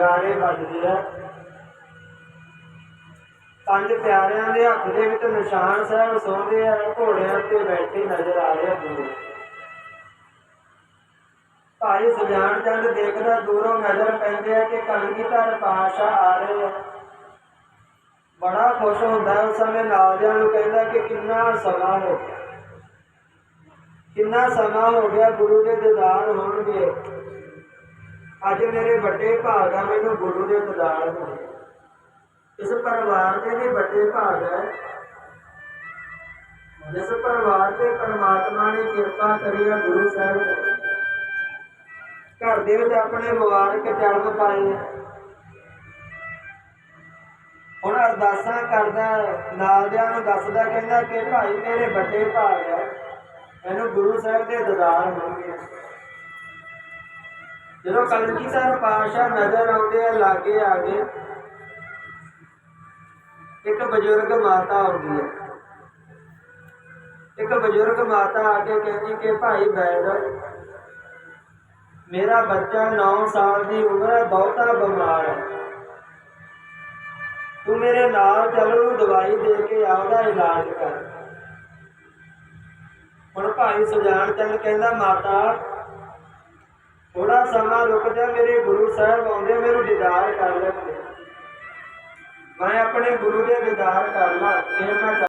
ਨਗਾਰੇ ਵੱਜਦੇ ਆ। ਪੰਜ ਪਿਆਰਿਆਂ ਦੇ ਹੱਥ ਦੇ ਵਿੱਚ ਨਿਸ਼ਾਨ ਸਾਹਿਬ ਸੋਹਦੇ ਆ, ਘੋੜਿਆਂ ਤੇ ਬੈਠੇ ਨਜ਼ਰ ਆ ਰਹੇ ਆ ਭਾਈ ਸੁਜਾਨ ਚੰਦ ਦੇਖਦਾ ਦੂਰੋਂ ਨਜ਼ਰ ਪੈਂਦੇ ਆ ਕਿ ਕਲਗੀਧਰ ਪਾਸ਼ਾ ਆ ਰਹੇ ਆ। ਬੜਾ ਖੁਸ਼ ਹੁੰਦਾ ਉਸ ਸਮੇਂ ਨਾਲਦਿਆਂ ਨੂੰ ਕਹਿੰਦਾ ਕਿ ਕਿੰਨਾ ਸਮਾਂ ਹੋ ਗਿਆ। ਕਿੰਨਾ ਸਮਾਂ ਹੋ ਗਿਆ ਗੁਰੂ ਦੇ ਦੀਦਾਰ ਹੋਣ ਅੱਜ ਮੇਰੇ ਵੱਡੇ ਭਾਗ ਆ, ਮੈਨੂੰ ਗੁਰੂ ਦੇ ਦੀਦਾਰ ਹੋਣੇ ਇਸ ਪਰਿਵਾਰ ਦੇ ਵੀ ਵੱਡੇ ਭਾਗ ਹੈ ਜਿਸ ਪਰਿਵਾਰ ਤੇ ਪਰਮਾਤਮਾ ਨੇ ਕਿਰਪਾ ਕਰੀ ਹੈ ਗੁਰੂ ਸਾਹਿਬ ਨੇ ਘਰ ਦੇ ਵਿੱਚ ਆਪਣੇ ਮੁਬਾਰਕ ਚਰਨ ਪਾਏ ਹੁਣ ਅਰਦਾਸਾਂ ਕਰਦਾ ਨਾਲਦਿਆਂ ਨੂੰ ਦੱਸਦਾ, ਕਹਿੰਦਾ ਕਿ ਭਾਈ ਮੇਰੇ ਵੱਡੇ ਭਾਗ ਹੈ ਮੈਨੂੰ ਗੁਰੂ ਸਾਹਿਬ ਦੇ ਦੀਦਾਰ ਹੋਣਗੇ ਜਦੋਂ ਕਲਗੀਧਰ ਪਾਸ਼ਾ ਨਜ਼ਰ ਆਉਂਦੇ ਆ, ਲਾਗੇ ਆ ਗਏ ਇੱਕ ਬਜ਼ੁਰਗ ਮਾਤਾ ਆਉਂਦੀ ਹੈ ਇੱਕ ਬਜ਼ੁਰਗ ਮਾਤਾ ਆ ਕੇ ਕਹਿੰਦੀ ਕਿ ਭਾਈ ਬੈਠ ਮੇਰਾ ਬੱਚਾ 9 ਸਾਲ ਦੀ ਉਮਰ ਹੈ, ਬਹੁਤਾ ਬਿਮਾਰ ਹੈ। ਤੂੰ ਮੇਰੇ ਨਾਲ ਚੱਲ ਦਵਾਈ ਦੇ ਕੇ ਆ, ਉਹਦਾ ਇਲਾਜ ਕਰ। ਹੁਣ ਭਾਈ ਸੁਜਾਨ ਚੰਦ ਕਹਿੰਦਾ, ਮਾਤਾ ਸਮਾਂ ਰੁਕ ਜਾ ਮੇਰੇ ਗੁਰੂ ਸਾਹਿਬ ਆਉਂਦੇ, ਮੈਨੂੰ ਦੀਦਾਰ ਕਰ ਲੈਣਗੇ ਮੈਂ ਆਪਣੇ ਗੁਰੂ ਦੇ ਦੀਦਾਰ ਕਰਨਾ ਲਾਂ ਮੈਂ